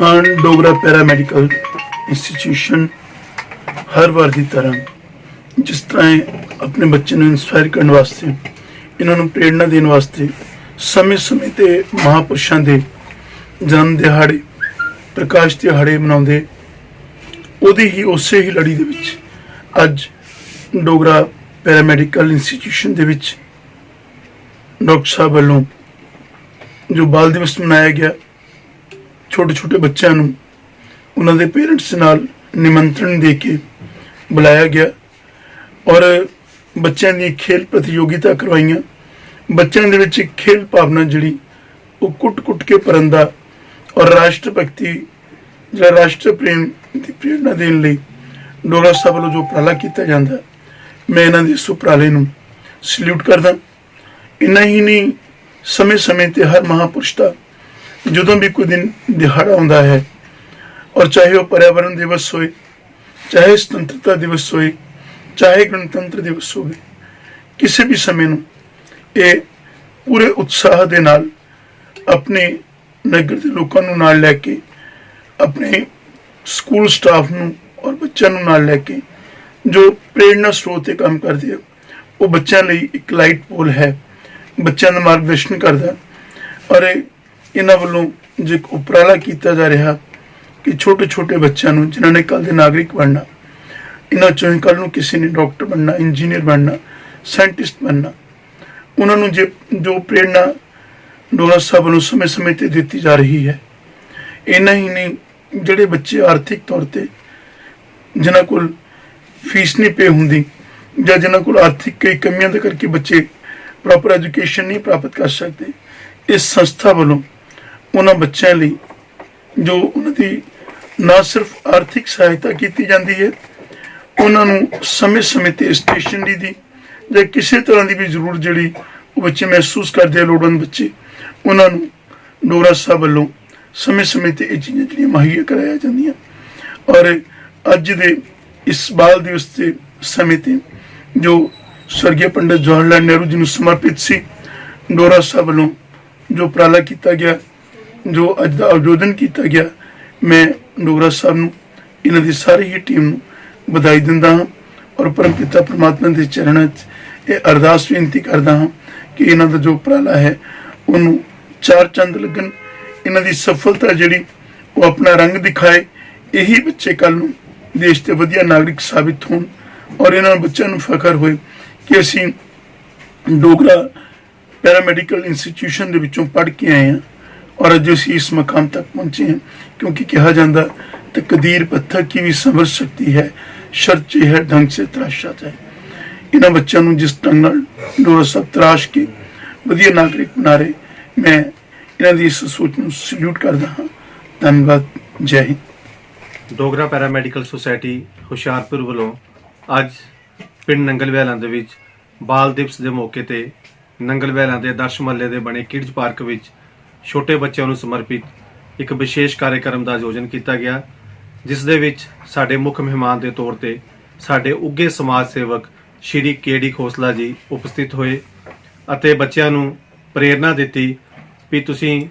ਅਹ Dogra paramedical institution, ਹਰ ਵਾਰ ਦੀ ਤਰ੍ਹਾਂ ਜਿਸ ਤਰ੍ਹਾਂ ਆਪਣੇ ਬੱਚੇ ਨੂੰ ਇਨਸਪਾਇਰ ਕਰਨ ਵਾਸਤੇ, ਇਹਨਾਂ ਨੂੰ ਪ੍ਰੇਰਣਾ ਦੇਣ ਵਾਸਤੇ ਸਮੇਂ-ਸਮੇਂ ਤੇ ਮਹਾਪੁਰਸ਼ਾਂ ਦੇ ਜਨਮ ਦਿਹਾੜੇ, ਪ੍ਰਕਾਸ਼ ਦਿਹਾੜੇ ਮਨਾਉਂਦੇ, ਉਹਦੀ ਹੀ ਉਸੇ ਹੀ ਲੜੀ ਦੇ ਵਿੱਚ ਅੱਜ ਡੋਗਰਾ ਪੈਰਾਮੈਡੀਕਲ ਇੰਸਟੀਟਿਊਸ਼ਨ ਦੇ ਵਿੱਚ ਡਾਕਟਰ ਸਾਹਿਬ ਵੱਲੋਂ ਜੋ ਬਾਲ ਦਿਵਸ ਮਨਾਇਆ ਗਿਆ ਛੋਟੇ ਛੋਟੇ ਬੱਚਿਆਂ ਨੂੰ ਉਹਨਾਂ ਦੇ ਪੇਰੈਂਟਸ ਨਾਲ ਨਿਮੰਤਰਣ ਦੇ ਕੇ ਬੁਲਾਇਆ ਗਿਆ ਔਰ ਬੱਚਿਆਂ ਦੀ ਖੇਲ ਪ੍ਰਤੀਯੋਗਿਤਾ ਕਰਵਾਈਆਂ। ਬੱਚਿਆਂ ਦੇ ਵਿੱਚ ਖੇਲ ਭਾਵਨਾ ਜਿਹੜੀ, ਉਹ ਕੁੱਟ-ਕੁੱਟ ਕੇ ਪਰੰਦਾ ਔਰ ਰਾਸ਼ਟਰ ਭਗਤੀ, ਜਿਹੜਾ ਰਾਸ਼ਟਰ ਪ੍ਰੇਮ ਦੀ ਪ੍ਰੇਰਣਾ ਦੇਣ ਲਈ ਡੋਗਰਾ ਸਾਹਿਬ ਵੱਲੋਂ ਜੋ ਉਪਰਾਲਾ ਕੀਤਾ ਜਾਂਦਾ, ਮੈਂ ਇਹਨਾਂ ਦੇ ਇਸ ਉਪਰਾਲੇ ਨੂੰ ਸਲੂਟ ਕਰਦਾ। ਇੰਨਾ ਹੀ ਨਹੀਂ, ਸਮੇਂ-ਸਮੇਂ ਤੇ ਹਰ ਮਹਾਪੁਰਸ਼ ਦਾ ਜਦੋਂ ਵੀ ਕੋਈ ਦਿਨ ਦਿਹਾੜਾ ਆਉਂਦਾ ਹੈ ਔਰ ਚਾਹੇ ਉਹ ਪਰਿਆਵਰਣ ਦਿਵਸ ਹੋਏ, ਚਾਹੇ ਸੁਤੰਤਰਤਾ ਦਿਵਸ ਹੋਏ, ਚਾਹੇ ਗਣਤੰਤਰ ਦਿਵਸ ਹੋਵੇ, ਕਿਸੇ ਵੀ ਸਮੇਂ ਨੂੰ ਇਹ ਪੂਰੇ ਉਤਸ਼ਾਹ ਦੇ ਨਾਲ ਆਪਣੇ ਨਗਰ ਦੇ ਲੋਕਾਂ ਨੂੰ ਨਾਲ ਲੈ ਕੇ, ਆਪਣੇ ਸਕੂਲ ਸਟਾਫ ਨੂੰ ਔਰ ਬੱਚਿਆਂ ਨੂੰ ਨਾਲ ਲੈ ਕੇ ਜੋ ਪ੍ਰੇਰਣਾ ਸਰੋਤ ਤੇ ਕੰਮ ਕਰਦੇ ਆ, ਉਹ ਬੱਚਿਆਂ ਲਈ ਇੱਕ ਲਾਈਟ ਪੋਲ ਹੈ। ਬੱਚਿਆਂ ਦਾ ਮਾਰਗਦਰਸ਼ਨ ਕਰਦਾ ਔਰ ਇਹ ਇਹਨਾਂ ਵੱਲੋਂ ਜੇ ਉਪਰਾਲਾ ਕੀਤਾ ਜਾ ਰਿਹਾ ਕਿ ਛੋਟੇ ਛੋਟੇ ਬੱਚਿਆਂ ਨੂੰ, ਜਿਨ੍ਹਾਂ ਨੇ ਕੱਲ ਦੇ ਨਾਗਰਿਕ ਬਣਨਾ, ਇਹਨਾਂ ਚੋਂ ਕੱਲ ਨੂੰ ਕਿਸੇ ਨੇ ਡਾਕਟਰ ਬਣਨਾ, ਇੰਜੀਨੀਅਰ ਬਣਨਾ, ਸਾਇੰਟਿਸਟ ਬਣਨਾ, ਉਹਨਾਂ ਨੂੰ ਜੇ ਜੋ ਪ੍ਰੇਰਣਾ ਡੋਰਾ ਸਾਹਿਬ ਨੂੰ ਸਮੇਂ-ਸਮੇਂ ਤੇ ਦਿੱਤੀ ਜਾ ਰਹੀ ਹੈ, ਇਹਨਾਂ ਹੀ ਨਹੀਂ, ਜਿਹੜੇ ਬੱਚੇ ਆਰਥਿਕ ਤੌਰ ਤੇ ਜਿਨ੍ਹਾਂ ਕੋਲ ਫੀਸ ਨਹੀਂ ਪੇ ਹੁੰਦੀ ਜਾਂ ਜਿਨ੍ਹਾਂ ਕੋਲ ਆਰਥਿਕ ਕਈ ਕਮੀਆਂ ਦੇ ਕਰਕੇ ਬੱਚੇ ਪ੍ਰੋਪਰ ਐਜੂਕੇਸ਼ਨ ਨਹੀਂ ਪ੍ਰਾਪਤ ਕਰ ਸਕਦੇ, ਇਸ ਸੰਸਥਾ ਵੱਲੋਂ ਉਹਨਾਂ ਬੱਚਿਆਂ ਲਈ ਜੋ ਉਹਨਾਂ ਦੀ ਨਾ ਸਿਰਫ ਆਰਥਿਕ ਸਹਾਇਤਾ ਕੀਤੀ ਜਾਂਦੀ ਹੈ, ਉਹਨਾਂ ਨੂੰ ਸਮੇਂ-ਸਮੇਂ ਤੇ ਸਟੇਸ਼ਨਰੀ ਦੀ ਜਾਂ ਕਿਸੇ ਤਰ੍ਹਾਂ ਦੀ ਵੀ ਜ਼ਰੂਰਤ ਜਿਹੜੀ ਉਹ ਬੱਚੇ ਮਹਿਸੂਸ ਕਰਦੇ ਆ, ਲੋੜਵੰਦ ਬੱਚੇ, ਉਹਨਾਂ ਨੂੰ ਡੋਰਾ ਸਾਹਿਬ ਵੱਲੋਂ ਸਮੇਂ-ਸਮੇਂ ਤੇ ਇਹ ਚੀਜ਼ਾਂ ਜਿਹੜੀਆਂ ਮੁਹੱਈਆ ਕਰਾਇਆ ਜਾਂਦੀਆਂ। ਔਰ ਅੱਜ ਦੇ ਇਸ ਬਾਲ ਦਿਵਸ ਦੇ ਸਮੇਂ ਤੇ ਜੋ ਸਵਰਗੀ ਪੰਡਿਤ ਜਵਾਹਰ ਲਾਲ ਨਹਿਰੂ ਜੀ ਨੂੰ ਸਮਰਪਿਤ ਸੀ ਡੋਰਾ ਸਾਹਿਬ ਵੱਲੋਂ ਜੋ ਉਪਰਾਲਾ ਕੀਤਾ ਗਿਆ ਜੋ ਅੱਜ ਦਾ ਆਯੋਜਨ ਕੀਤਾ ਗਿਆ, ਮੈਂ ਡੋਗਰਾ ਸਾਹਿਬ ਨੂੰ, ਇਹਨਾਂ ਦੀ ਸਾਰੀ ਹੀ ਟੀਮ ਨੂੰ ਵਧਾਈ ਦਿੰਦਾ ਹਾਂ ਔਰ ਪਰਮਪਿਤਾ ਪ੍ਰਮਾਤਮਾ ਦੇ ਚਰਨਾਂ 'ਚ ਇਹ ਅਰਦਾਸ ਬੇਨਤੀ ਕਰਦਾ ਹਾਂ ਕਿ ਇਹਨਾਂ ਦਾ ਜੋ ਉਪਰਾਲਾ ਹੈ, ਉਹਨੂੰ ਚਾਰ ਚੰਦ ਲੱਗਣ, ਇਹਨਾਂ ਦੀ ਸਫਲਤਾ ਜਿਹੜੀ ਉਹ ਆਪਣਾ ਰੰਗ ਦਿਖਾਏ, ਇਹੀ ਬੱਚੇ ਕੱਲ ਨੂੰ ਦੇਸ਼ ਦੇ ਵਧੀਆ ਨਾਗਰਿਕ ਸਾਬਿਤ ਹੋਣ ਔਰ ਇਹਨਾਂ ਬੱਚਿਆਂ ਨੂੰ ਫਖਰ ਹੋਏ ਕਿ ਅਸੀਂ ਡੋਗਰਾ ਪੈਰਾਮੈਡੀਕਲ ਇੰਸਟੀਚਿਊਸ਼ਨ ਦੇ ਵਿੱਚੋਂ ਪੜ੍ਹ ਕੇ ਆਏ ਹਾਂ। ਔਰ ਅੱਜ ਅਸੀਂ ਇਸ ਮਕਾਮ ਤੱਕ ਪਹੁੰਚੇ ਹਾਂ, ਕਿਉਂਕਿ ਕਿਹਾ ਜਾਂਦਾ ਤਕਦੀਰ ਪੱਥਰ ਕੀ ਵੀ ਸਮਝ ਸਕਤੀ ਹੈ, ਸ਼ਰਤ ਇਹ ਹੈ ਢੰਗ ਸੇ ਤਰਾਸ਼ਾ ਜਾਏ। ਇਹਨਾਂ ਬੱਚਿਆਂ ਨੂੰ ਜਿਸ ਢੰਗ ਨਾਲ ਡੋਰਾ ਸਾਹਿਬ ਤਰਾਸ਼ ਕੇ ਵਧੀਆ ਨਾਗਰਿਕ ਬਣਾ ਰਹੇ ਮੈਂ ਇਹਨਾਂ ਦੀ ਇਸ ਸੋਚ ਨੂੰ ਸਲੂਟ ਕਰਦਾ ਹਾਂ। ਧੰਨਵਾਦ, ਜੈ ਹਿੰਦ। ਡੋਗਰਾ ਪੈਰਾਮੈਡੀਕਲ ਸੁਸਾਇਟੀ ਹੁਸ਼ਿਆਰਪੁਰ ਵੱਲੋਂ ਅੱਜ ਪਿੰਡ ਨੰਗਲ ਨੰਗਲਵੈਲਾਂ ਦੇ ਵਿੱਚ ਬਾਲ ਦਿਵਸ ਦੇ ਮੌਕੇ ਤੇ ਨੰਗਲ ਨੰਗਲਵੈਲਾਂ ਦੇ ਦਰਸ਼ ਮਹੱਲੇ ਦੇ ਬਣੇ ਕਿਡਜ਼ ਪਾਰਕ ਵਿੱਚ ਛੋਟੇ ਬੱਚਿਆਂ ਨੂੰ ਸਮਰਪਿਤ ਇੱਕ ਵਿਸ਼ੇਸ਼ ਕਾਰਜਕ੍ਰਮ ਦਾ ਆਯੋਜਨ ਕੀਤਾ ਗਿਆ, ਜਿਸ ਦੇ ਵਿੱਚ ਸਾਡੇ ਮੁੱਖ ਮਹਿਮਾਨ ਦੇ ਤੌਰ ਤੇ ਸਾਡੇ ਉੱਗੇ ਸਮਾਜ ਸੇਵਕ ਸ਼੍ਰੀ ਕੇਡੀ ਖੋਸਲਾ ਜੀ ਉਪਸਥਿਤ ਹੋਏ ਅਤੇ ਬੱਚਿਆਂ ਨੂੰ ਪ੍ਰੇਰਣਾ ਦਿੱਤੀ ਵੀ ਤੁਸੀਂ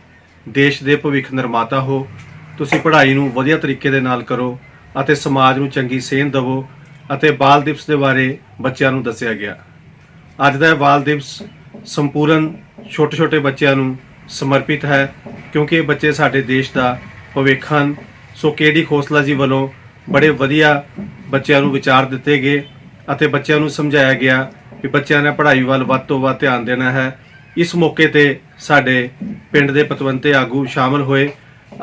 ਦੇਸ਼ ਦੇ ਭਵਿੱਖ ਨਿਰਮਾਤਾ ਹੋ, ਤੁਸੀਂ ਪੜ੍ਹਾਈ ਨੂੰ ਵਧੀਆ ਤਰੀਕੇ ਦੇ ਨਾਲ ਕਰੋ ਅਤੇ ਸਮਾਜ ਨੂੰ ਚੰਗੀ ਸੇਧ ਦਿਵੋ ਅਤੇ ਬਾਲ ਦਿਵਸ ਦੇ ਬਾਰੇ ਬੱਚਿਆਂ ਨੂੰ ਦੱਸਿਆ ਗਿਆ। ਅੱਜ ਦਾ ਬਾਲ ਦਿਵਸ ਸੰਪੂਰਨ ਛੋਟੇ-ਛੋਟੇ ਬੱਚਿਆਂ ਨੂੰ ਸਮਰਪਿਤ ਹੈ, ਕਿਉਂਕਿ ਇਹ ਬੱਚੇ ਸਾਡੇ ਦੇਸ਼ ਦਾ ਭਵਿੱਖ ਹਨ। ਸੋ ਕੇਡੀ ਖੋਸਲਾ ਜੀ ਵੱਲੋਂ ਬੜੇ ਵਧੀਆ ਬੱਚਿਆਂ ਨੂੰ ਵਿਚਾਰ ਦਿੱਤੇ ਗਏ ਅਤੇ ਬੱਚਿਆਂ ਨੂੰ ਸਮਝਾਇਆ ਗਿਆ ਕਿ ਬੱਚਿਆਂ ਨੇ ਪੜ੍ਹਾਈ ਵੱਲ ਵੱਧ ਤੋਂ ਵੱਧ ਧਿਆਨ ਦੇਣਾ ਹੈ। ਇਸ ਮੌਕੇ ਤੇ ਸਾਡੇ ਪਿੰਡ ਦੇ ਪਤਵੰਤੇ ਆਗੂ ਸ਼ਾਮਲ ਹੋਏ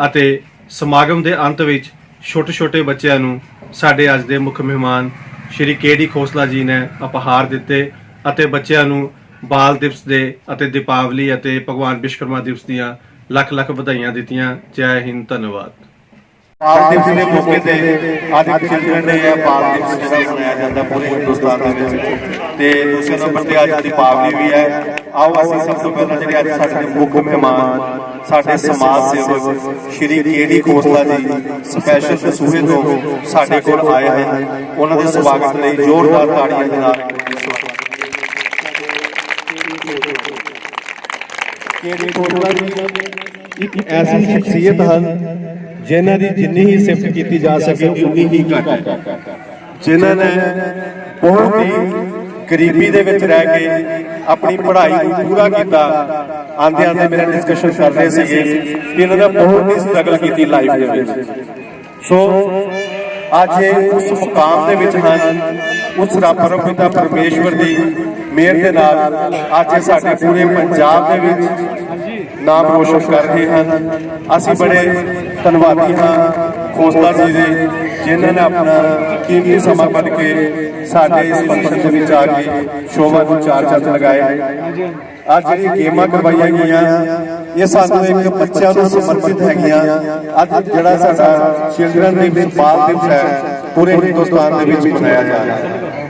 ਅਤੇ ਸਮਾਗਮ ਦੇ ਅੰਤ ਵਿੱਚ ਛੋਟੇ-ਛੋਟੇ ਬੱਚਿਆਂ ਨੂੰ ਸਾਡੇ ਅੱਜ ਦੇ ਮੁੱਖ ਮਹਿਮਾਨ ਸ਼੍ਰੀ ਕੇਡੀ ਖੋਸਲਾ ਜੀ ਨੇ ਉਪਹਾਰ ਦਿੱਤੇ ਅਤੇ ਬੱਚਿਆਂ ਨੂੰ ਬਾਲ ਦਿਵਸ ਦੇ ਅਤੇ ਦੀਪਾਵਲੀ ਅਤੇ ਭਗਵਾਨ ਵਿਸ਼ਵਕਰਮਾ ਦਿਵਸ ਦੀਆਂ ਲੱਖ ਲੱਖ ਵਧਾਈਆਂ ਦਿੱਤੀਆਂ। ਜੈ ਹਿੰਦ, ਧੰਨਵਾਦ। ਬਾਲ ਦਿਵਸ ਦੇ ਮੌਕੇ ਤੇ ਅੱਜ ਚਿਲਡਰਨ ਡੇ ਹੈ, ਬਾਲ ਦਿਵਸ ਜਿਹੜਾ ਮਨਾਇਆ ਜਾਂਦਾ ਪੂਰੇ ਹਿੰਦੁਸਤਾਨ ਦੇ ਵਿੱਚ। ਤੇ ਦੂਸਰੇ ਨੰਬਰ ਤੇ ਅੱਜ ਦੀਪਾਵਲੀ ਵੀ ਹੈ। ਆਓ, ਅਸੀਂ ਸਭ ਤੋਂ ਪਹਿਲਾਂ ਜਿਹੜੇ ਅੱਜ ਸਾਡੇ ਮੁੱਖ ਮਹਿਮਾਨ, ਸਾਡੇ ਸਮਾਜ ਸੇਵਕ, ਸ਼੍ਰੀ ਕੇਡੀ ਖੋਸਲਾ ਜੀ ਸਪੈਸ਼ਲ ਕਸੂਰੇ ਤੋਂ ਸਾਡੇ ਕੋਲ ਆਏ ਹਨ ਉਹਨਾਂ ਦੇ ਸਵਾਗਤ ਲਈ ਜ਼ੋਰਦਾਰ ਤਾੜੀਆਂ ਦੇ ਨਾਲ ਜੀ ਇੱਕ ਐਸੀ ਸ਼ਖਸੀਅਤ ਹਨ ਜਿਨ੍ਹਾਂ ਦੀ ਜਿੰਨੀ ਹੀ ਸਿਫਤ ਕੀਤੀ ਜਾ ਸਕੇ ਉਨੀ ਹੀ ਘੱਟ। ਹੈ ਜਿਨ੍ਹਾਂ ਨੇ ਬਹੁਤ ਹੀ ਗਰੀਬੀ ਦੇ ਵਿੱਚ ਰਹਿ ਕੇ ਆਪਣੀ ਪੜ੍ਹਾਈ ਨੂੰ ਪੂਰਾ ਕੀਤਾ ਆਂਦੇ ਆਂਦੇ ਮੇਰੇ ਡਿਸਕਸ਼ਨ ਕਰ ਰਹੇ ਸੀਗੇ ਕਿ ਇਹਨਾਂ ਦਾ ਬਹੁਤ ਹੀ ਸਟਰਗਲ ਕੀਤੀ ਲਾਈਫ ਦੇ ਵਿੱਚ। ਸੋ ਅੱਜ ਉਸ ਮੁਕਾਮ ਦੇ ਵਿੱਚ ਹਨ ਉਸ ਰੱਬ ਪਰਮਪਿਤਾ ਪਰਮੇਸ਼ਵਰ ਦੀ ਮੇਰ ਦੇ ਨਾਲ ਅੱਜ ਸਾਡੇ ਪੂਰੇ ਪੰਜਾਬ ਦੇ ਵਿੱਚ ਨਾਮ ਰੋਸ਼ਨ ਕਰ ਰਹੇ ਹਨ। ਅਸੀਂ ਬੜੇ ਧੰਨਵਾਦੀ ਹਾਂ ਖੋਸਲਾ ਜੀ ਦੇ, ਜਿਨ੍ਹਾਂ ਨੇ ਆਪਣਾ ਕੀਮਤੀ ਸਮਾਂ ਕੱਢ ਕੇ ਸਾਡੇ ਇਸ ਫੰਕਸ਼ਨ ਦੇ ਵਿੱਚ ਆ ਕੇ ਸ਼ੋਭਾ ਨੂੰ ਚਾਰ ਚੰਦ ਲਗਾਏ ਅੱਜ ਜਿਹੜੀ ਗੇਮਾਂ ਕਰਵਾਈਆਂ ਗਈਆਂ, ਇਹ ਸਾਨੂੰ ਇੱਕ ਬੱਚਿਆਂ ਨੂੰ ਸਮਰਪਿਤ ਹੈਗੀਆਂ। ਅੱਜ ਜਿਹੜਾ ਸਾਡਾ ਚਿਲਡਰਨ ਦਿਵਸ ਬਾਲ ਦਿਵਸ ਹੈ, ਪੂਰੇ ਹਿੰਦੁਸਤਾਨ ਦੇ ਵਿੱਚ ਮਨਾਇਆ ਜਾ ਰਿਹਾ ਹੈ।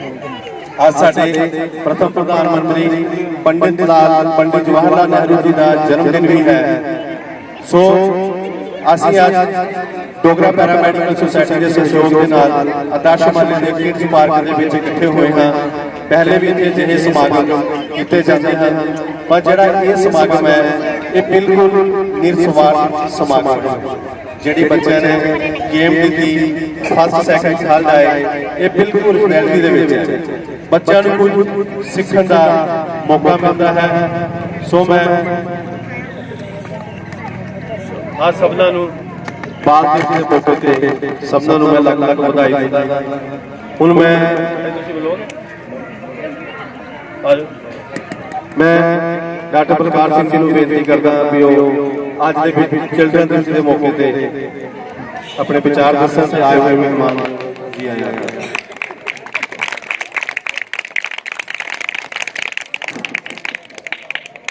ਅੱਜ ਸਾਡੇ ਪ੍ਰਥਮ ਪ੍ਰਧਾਨ ਮੰਤਰੀ ਪੰਡਿਤ ਲਾਲ ਪੰਡਿਤ ਜਵਾਹਰ ਲਾਲ ਨਹਿਰੂ ਜੀ ਦਾ ਜਨਮ ਦਿਨ ਵੀ ਹੈ। ਸੋ ਅਸੀਂ ਅੱਜ ਡੋਗਰਾ ਪੈਰਾਮੈਡੀਕਲ ਸੁਸਾਇਟੀ ਦੇ ਸਹਿਯੋਗ ਦੇ ਨਾਲ ਆਦਰਸ਼ ਮਾਲੇ ਦੇ ਕਿਡਜ਼ ਪਾਰਕ ਦੇ ਵਿੱਚ ਇਕੱਠੇ ਹੋਏ ਹਾਂ। ਪਹਿਲੇ ਵੀ ਇੱਥੇ ਜਿਹੇ ਸਮਾਗਮ ਕੀਤੇ ਜਾਂਦੇ ਹਨ, ਪਰ ਜਿਹੜਾ ਇਹ ਸਮਾਗਮ ਹੈ, ਇਹ ਬਿਲਕੁਲ ਨਿਰਸਵਾਰਥ ਸਮਾਗਮ ਹੈ। ਜਿਹੜੀ ਬੱਚਿਆਂ ਨੇ ਗੇਮ ਦਿੱਤੀ ਫਸਟ ਸੈਕੰਡ ਥਰਡ ਆਏ। ਇਹ ਬਿਲਕੁਲ ਰਿਐਲਿਟੀ ਦੇ ਵਿੱਚ ਹੈ। ਬੱਚਿਆਂ ਨੂੰ ਕੁਝ ਸਿੱਖਣ ਦਾ ਮੌਕਾ ਮਿਲਦਾ ਹੈ। ਸੋ ਮੈਂ ਆ ਸਭਨਾਂ ਨੂੰ ਬਾਤ ਦੇ ਮੌਕੇ ਤੇ ਸਭਨਾਂ ਨੂੰ ਮੈਂ ਲੱਖ ਲੱਖ ਵਧਾਈ ਦਿੰਦਾ ਹੁਣ ਮੈਂ ਤੁਸੀਂ ਮੈਂ ਡਾਕਟਰ ਪ੍ਰਕਾਸ਼ ਸਿੰਘ ਜੀ ਨੂੰ ਬੇਨਤੀ ਕਰਦਾ ਵੀ ਉਹ ਅੱਜ ਦੇ ਚਿਲਡਰਨ ਦਿਵਸ ਦੇ ਮੌਕੇ ਤੇ ਆਪਣੇ ਵਿਚਾਰ ਦੱਸਣ ਤੇ ਆਏ ਹੋਏ ਮਹਿਮਾਨ ਜੀ ਆਇਆਂ ਨੂੰ।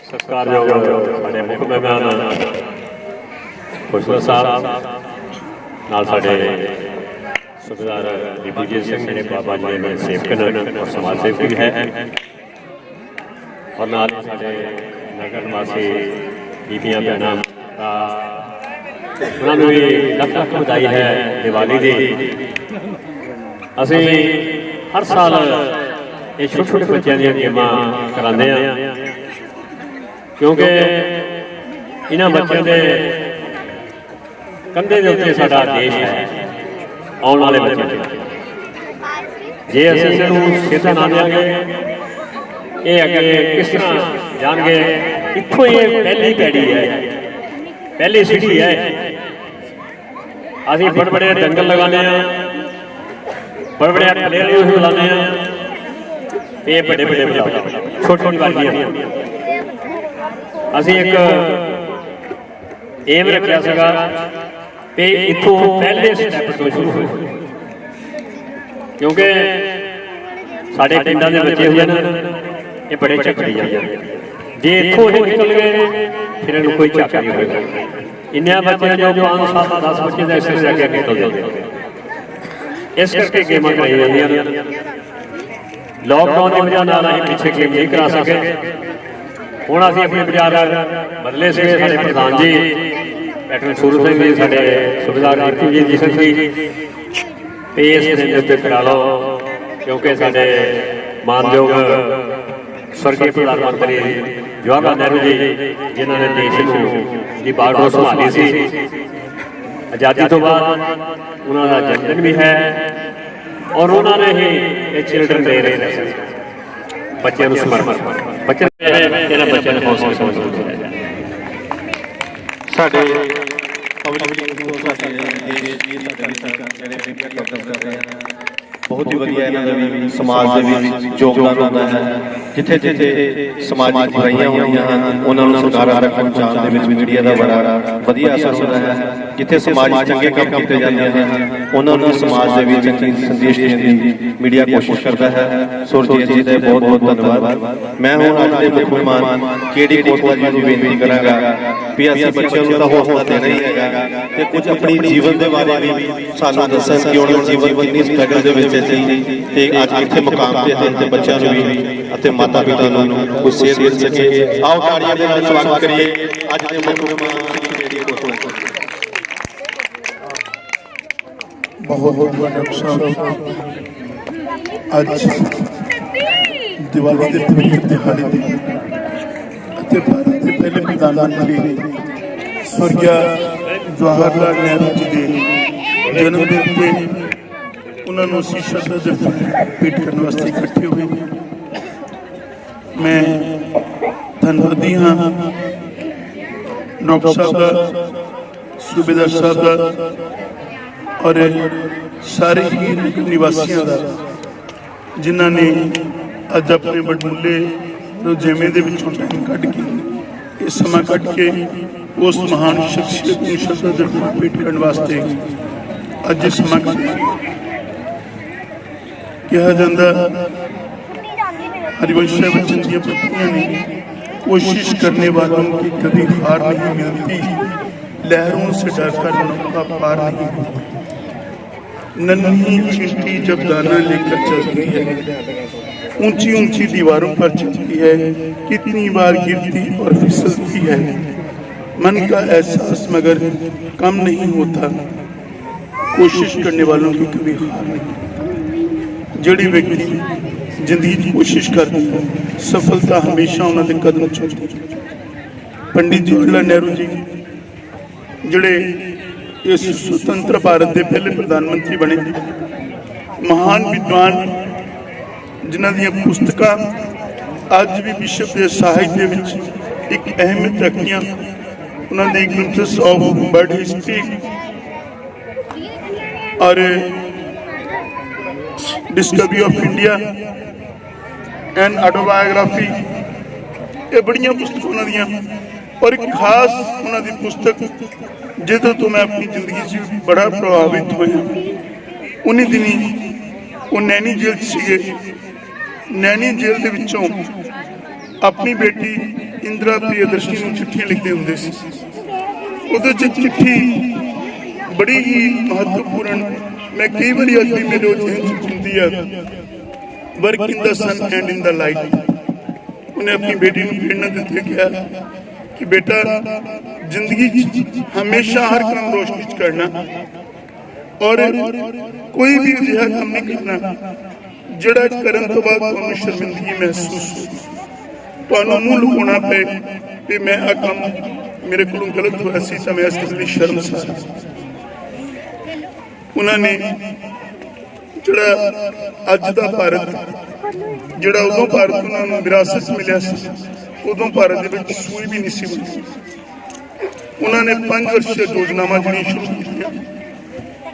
ਸਤਿਕਾਰਯੋਗ ਸਾਡੇ ਮੁੱਖ ਮਹਿਮਾਨ ਖੁਸ਼ਵਾ ਸਾਹਿਬ, ਨਾਲ ਸਾਡੇ ਸੁਬੇਦਾਰ ਵਿਭੂਜੀਤ ਸਿੰਘ ਜਿਹੜੇ ਬਾਬਾ ਜੀ ਦੇ ਸੇਵਕ ਨੇ ਔਰ ਸਮਾਜ ਸੇਵਕ ਵੀ ਹੈ ਔਰ ਨਾਲ ਸਾਡੇ ਨਗਰ ਨਿਵਾਸੀ ਬੀਬੀਆਂ ਭੈਣਾਂ ਉਹਨਾਂ ਨੂੰ ਵੀ ਲੱਖ ਲੱਖ ਵਧਾਈ ਹੈ ਦੀਵਾਲੀ ਦੀ। ਅਸੀਂ ਹਰ ਸਾਲ ਇਹ ਛੋਟੇ ਛੋਟੇ ਬੱਚਿਆਂ ਦੀਆਂ ਗੇਮਾਂ ਕਰਾਉਂਦੇ ਆ ਕਿਉਂਕਿ ਇਹਨਾਂ ਬੱਚਿਆਂ ਦੇ ਕੰਧੇ ਦੇ ਉੱਤੇ ਸਾਡਾ ਦੇਸ਼ ਹੈ, ਆਉਣ ਵਾਲੇ ਬੱਚੇ ਜੇ ਅਸੀਂ ਇਹਨਾਂ ਨੂੰ ਸਿੱਧਾ ਨਾ ਦੇਵਾਂਗੇ, ਇਹ ਅੱਗੇ ਕਿਸ ਤਰ੍ਹਾਂ ਜਾਣਗੇ, ਇੱਥੋਂ ਇਹ ਪਹਿਲੀ ਪੈੜੀ ਹੈ। ਪਹਿਲੀ ਸਿੱਧੀ ਹੈ। ਅਸੀਂ ਬੜੇ ਬੜੇ ਦੰਗਲ ਲਗਾਉਂਦੇ ਆ ਬੜੇ ਬੜੇ ਪਲੇਅਰ ਨੂੰ ਲਾਉਂਦੇ ਆ ਇਹ ਵੱਡੇ ਵੱਡੇ ਬਜਾਓ ਛੋਟੀ ਛੋਟੀ ਵਾਲੀਆਂ ਅਸੀਂ ਇੱਕ ਏਮ ਰੱਖਿਆ ਸੀਗਾ ਕਿ ਇੱਥੋਂ ਪਹਿਲੇ ਸਟੈਪ ਤੋਂ ਸ਼ੁਰੂ ਹੋਏ ਕਿਉਂਕਿ ਸਾਡੇ ਪਿੰਡਾਂ ਦੇ ਬੱਚੇ ਹੋਏ ਨੇ ਇਹ ਬੜੇ ਚੱਕਰੀ ਜਾਂਦੇ ਜੇ ਇੱਥੋਂ ਇਹ ਨਿਕਲ ਗਏ ਫਿਰ ਇਹਨੂੰ ਕੋਈ ਚੱਕ ਨਹੀਂ ਹੋਏਗਾ। ਇੰਨਿਆਂ ਬੱਚਿਆਂ ਜੋ 5 7 10 ਬੱਚੇ ਦਾ ਇਸੇ ਅੱਗੇ ਨਿਕਲ ਜਾਂਦੇ ਇਸ ਕਰਕੇ ਗੇਮਾਂ ਕਰਾਈਆਂ ਜਾਂਦੀਆਂ ਨੇ। ਦੀ ਵਜ੍ਹਾ ਨਾਲ ਅਸੀਂ ਪਿੱਛੇ ਗੇਮ ਨਹੀਂ ਕਰਾ ਸਕੇ। ਹੁਣ ਅਸੀਂ ਆਪਣੇ ਬਾਜ਼ਾਰ ਬਦਲੇ ਸੀਗੇ ਸਾਡੇ ਪ੍ਰਧਾਨ ਜੀ। ਕੈਪਟਨ ਸੂਰਜ ਸਿੰਘ ਜੀ ਸਾਡੇ ਸੁਬਦਾਰ ਹਰਪ੍ਰੀਤ ਜੀ ਸਿੰਘ ਜੀ। ਤੇ ਦੇ ਉੱਤੇ ਕਰਾ ਲਓ, ਕਿਉਂਕਿ ਸਾਡੇ ਮਾਨਯੋਗ ਸਵਰਗੀ ਪ੍ਰਧਾਨ ਮੰਤਰੀ ਜਵਾਹਰ ਲਾਲ ਨਹਿਰੂ ਜੀ ਜਿਨ੍ਹਾਂ ਨੇ ਦੇਸ਼ ਨੂੰ ਦੀ ਬਾਗਡੋਰ ਸੰਭਾਲੀ ਸੀ ਆਜ਼ਾਦੀ ਤੋਂ ਬਾਅਦ ਉਹਨਾਂ ਦਾ ਜਨਮ ਦਿਨ ਵੀ ਹੈ ਔਰ ਉਹਨਾਂ ਨੇ ਹੀ ਇਹ ਚਿਲਡਰਨ ਡੇ ਰਹੇ ਬੱਚਿਆਂ ਨੂੰ ਸਮਰਪਿਤ ਬੱਚੇ ਇਹਨਾਂ ਬੱਚਿਆਂ ਨੂੰ ਹੌਸਲਾ ਸਮਝਦੇ ਸਾਡੇ ਪਬਲਿਕ ਨੂੰ ਸਾਡੇ ਦੇਸ਼ ਦੀ ਸਾਡੇ ਜਿਹੜੇ ਪੇਪਰ ਯੋਗਦਾਨ ਕਰ ਰਹੇ ਹਨ ਬਹੁਤ ਹੀ ਵਧੀਆ ਇਹਨਾਂ ਦਾ ਵੀ ਸਮਾਜ ਦੇ ਵਿੱਚ ਯੋਗਦਾਨ ਹੁੰਦਾ ਹੈ। ਜਿੱਥੇ ਜਿੱਥੇ ਸਮਾਜਿਕ ਬੁਰਾਈਆਂ ਹੋਈਆਂ ਹਨ ਉਹਨਾਂ ਨੂੰ ਸੁਧਾਰਾਂ ਤੱਕ ਪਹੁੰਚਾਉਣ ਦੇ ਵਿੱਚ ਮੀਡੀਆ ਦਾ ਬੜਾ ਵਧੀਆ ਅਸਰ ਹੁੰਦਾ ਹੈ। ਜਿੱਥੇ ਸਮਾਜ ਚੰਗੇ ਕੰਮ ਕੀਤੇ ਜਾਂਦੇ ਹਨ ਉਹਨਾਂ ਨੂੰ ਸਮਾਜ ਦੇ ਵਿੱਚ ਚੰਗੀ ਸੰਦੇਸ਼ ਦੇਣ ਦੀ ਮੀਡੀਆ ਕੋਸ਼ਿਸ਼ ਕਰਦਾ ਹੈ। ਸੁਰਜੀਤ ਜੀ ਦਾ ਬਹੁਤ ਬਹੁਤ ਧੰਨਵਾਦ। ਮੈਂ ਹੁਣ ਅੱਜ ਦੇ ਮੁੱਖ ਮਹਿਮਾਨ ਕੇਡੀ ਕੋਟਲਾ ਜੀ ਨੂੰ ਬੇਨਤੀ ਕਰਾਂਗਾ। ਵੀ ਅਸੀਂ ਬੱਚਿਆਂ ਨੂੰ ਤਾਂ ਹੌਸਲਾ ਦੇਣਾ ਹੀ ਹੈਗਾ ਤੇ ਕੁਝ ਆਪਣੀ ਜੀਵਨ ਦੇ ਬਾਰੇ ਵੀ ਸਾਨੂੰ ਦੱਸਣ ਕਿ ਉਹਨਾਂ ਜੀਵਨ ਕਿੰਨੀ ਸਟਰਗਲ ਦੇ ਵਿੱਚ ਸੀ ਤੇ ਅੱਜ ਇੱਥੇ ਮੁਕਾਮ ਤੇ ਤੇ ਤੇ ਬੱਚਿਆਂ ਨੂੰ ਵੀ ਅਤੇ ਮਾਤਾ ਪਿਤਾ ਨੂੰ ਕੁਝ ਸੇਧ ਦੇ ਸਕੇ। ਆਓ ਤਾੜੀਆਂ ਦੇ ਨਾਲ ਸਵਾਗਤ ਕਰੀਏ। ਅੱਜ ਦੇ ਮੁੱਖ ਬਹੁਤ ਬਹੁਤ ਡਾਕਟਰ ਅੱਜ ਦੀਵਾਲੀ ਦੇ ਪਵਿੱਤਰ ਦਿਹਾੜੇ ਤੇ ਅਤੇ ਭਾਰਤ ਦੇ ਪਹਿਲੇ ਪ੍ਰਧਾਨ ਮੰਤਰੀ ਸਵਰਗਿਆ ਜਵਾਹਰ ਲਾਲ ਨਹਿਰੂ ਜੀ ਦੇ ਜਨਮ ਦਿਨ ਤੇ ਉਹਨਾਂ ਨੂੰ ਅਸੀਂ ਸ਼ਰਧਾ ਜਨਮ ਭੇਟ ਕਰਨ ਵਾਸਤੇ ਇਕੱਠੇ ਹੋਏ। ਮੈਂ ਧੰਨਵਾਦੀ ਹਾਂ ਡਾਕਟਰ ਸਾਹਿਬ ਦਾ, ਸੂਬੇਦਾਰ ਸਾਹਿਬ ਦਾ ਔਰ ਸਾਰੇ ਹੀ ਨਿਵਾਸੀਆਂ ਦਾ, ਜਿਨ੍ਹਾਂ ਨੇ ਅੱਜ ਆਪਣੇ ਵਡਮੁੱਲੇ ਜਿਵੇਂ ਦੇ ਵਿੱਚੋਂ ਟਾਈਮ ਕੱਢ ਕੇ, ਇਹ ਸਮਾਂ ਕੱਢ ਕੇ ਉਸ ਮਹਾਨ ਸ਼ਖਸੀਅਤ ਨੂੰ ਸ਼ਰਧਾ ਜਨਮ ਭੇਟ ਕਰਨ ਵਾਸਤੇ ਅੱਜ ਇਹ ਸਮਾਂ ਕੱਢਿਆ ਕਿਹਾ ਜਾਂਦਾ हरिवंश बच्चन की पत्नियां ने कोशिश करने वालों की कभी हार नहीं मिलती लहरों से डरकर नौका पार नहीं होती नन्ही चींटी जब दाना लेकर चलती है ऊंची ऊंची दीवारों पर चलती है कितनी बार गिरती और फिसलती है मन का एहसास मगर कम नहीं होता कोशिश करने वालों की कभी हार नहीं ਜਿਹੜੀ ਵਿਅਕਤੀ ਜ਼ਿੰਦਗੀ 'ਚ ਕੋਸ਼ਿਸ਼ ਕਰਦੀ ਹੈ, ਸਫਲਤਾ ਹਮੇਸ਼ਾ ਉਹਨਾਂ ਦੇ ਕਦਮ ਚੁੰਮਦੀ ਹੈ। ਪੰਡਿਤ ਜਵਾਹਰ ਲਾਲ ਨਹਿਰੂ ਜੀ, ਜਿਹੜੇ ਇਸ ਸੁਤੰਤਰ ਭਾਰਤ ਦੇ ਪਹਿਲੇ ਪ੍ਰਧਾਨ ਮੰਤਰੀ ਬਣੇ, ਮਹਾਨ ਵਿਦਵਾਨ, ਜਿਨ੍ਹਾਂ ਦੀਆਂ ਪੁਸਤਕਾਂ ਅੱਜ ਵੀ ਵਿਸ਼ਵ ਦੇ ਸਾਹਿਤ ਦੇ ਵਿੱਚ ਇੱਕ ਅਹਿਮੀਅਤ ਰੱਖਦੀਆਂ, ਉਹਨਾਂ ਦੇ ਗ੍ਰੰਥਸ ਆਫ ਬਰਡ ਹਿਸਟਰੀ ਔਰ discovery of India and autobiography ਇਹ ਬੜੀਆਂ ਪੁਸਤਕਾਂ ਉਹਨਾਂ ਦੀਆਂ। ਔਰ ਇੱਕ ਖਾਸ ਉਹਨਾਂ ਦੀ ਪੁਸਤਕ, ਜਿਹਦੇ ਤੋਂ ਮੈਂ ਆਪਣੀ ਜ਼ਿੰਦਗੀ 'ਚ ਬੜਾ ਪ੍ਰਭਾਵਿਤ ਹੋਇਆ। ਉਨੀ ਦਿਨੀ ਉਹ ਨੈਣੀ ਜੇਲ੍ਹ 'ਚ ਸੀਗੇ। ਨੈਣੀ ਜੇਲ੍ਹ ਦੇ ਵਿੱਚੋਂ ਆਪਣੀ ਬੇਟੀ ਇੰਦਰਾ ਪ੍ਰਿਯਦਰਸ਼ਨੀ ਨੂੰ ਚਿੱਠੀਆਂ ਲਿਖਦੇ ਹੁੰਦੇ ਸੀ। ਉਹਦੇ 'ਚ ਚਿੱਠੀ ਬੜੀ ਹੀ ਮਹੱਤਵਪੂਰਨ ਮੈਂ ਕਈ ਵਾਰੀ ਵੀ ਮੇਰੇ ਉਹ ਜਿਹਨ ਚ ਹੁੰਦੀ ਆ work in the sun and in the light ਉਹਨੇ ਆਪਣੀ ਬੇਟੀ ਨੂੰ ਪ੍ਰੇਰਣਾ ਦਿੱਤੀ ਕਿਹਾ ਕਿ ਬੇਟਾ ਜ਼ਿੰਦਗੀ ਹਮੇਸ਼ਾ ਹਰ ਕੰਮ ਰੋਸ਼ਨੀ 'ਚ ਕਰਨਾ ਔਰ ਕੋਈ ਵੀ ਅਜਿਹਾ ਕੰਮ ਨਹੀਂ ਕਰਨਾ ਜਿਹੜਾ ਕਰਨ ਤੋਂ ਬਾਅਦ ਤੁਹਾਨੂੰ ਸ਼ਰਮਿੰਦਗੀ ਮਹਿਸੂਸ ਹੋਵੇ ਤੁਹਾਨੂੰ ਮੂੰਹ ਲੁਕਾਉਣਾ ਪਏ ਵੀ ਮੈਂ ਆ ਕੰਮ ਮੇਰੇ ਕੋਲੋਂ ਗਲਤ ਹੋਇਆ ਸੀ ਤਾਂ ਮੈਂ ਇਸ ਲਈ ਸ਼ਰਮਸਾਰ ਉਹਨਾਂ ਨੇ ਜਿਹੜਾ ਅੱਜ ਦਾ ਭਾਰਤ, ਜਿਹੜਾ ਉਦੋਂ ਭਾਰਤ ਉਹਨਾਂ ਨੂੰ ਵਿਰਾਸਤ 'ਚ ਮਿਲਿਆ ਸੀ, ਉਦੋਂ ਭਾਰਤ ਦੇ ਵਿੱਚ ਸੂਈ ਵੀ ਨਹੀਂ ਸੀ ਬਣੀ ਉਹਨਾਂ ਨੇ ਪੰਜ ਵਰਸ਼ੀ ਯੋਜਨਾਵਾਂ ਜਿਹੜੀਆਂ ਸ਼ੁਰੂ ਕੀਤੀਆਂ।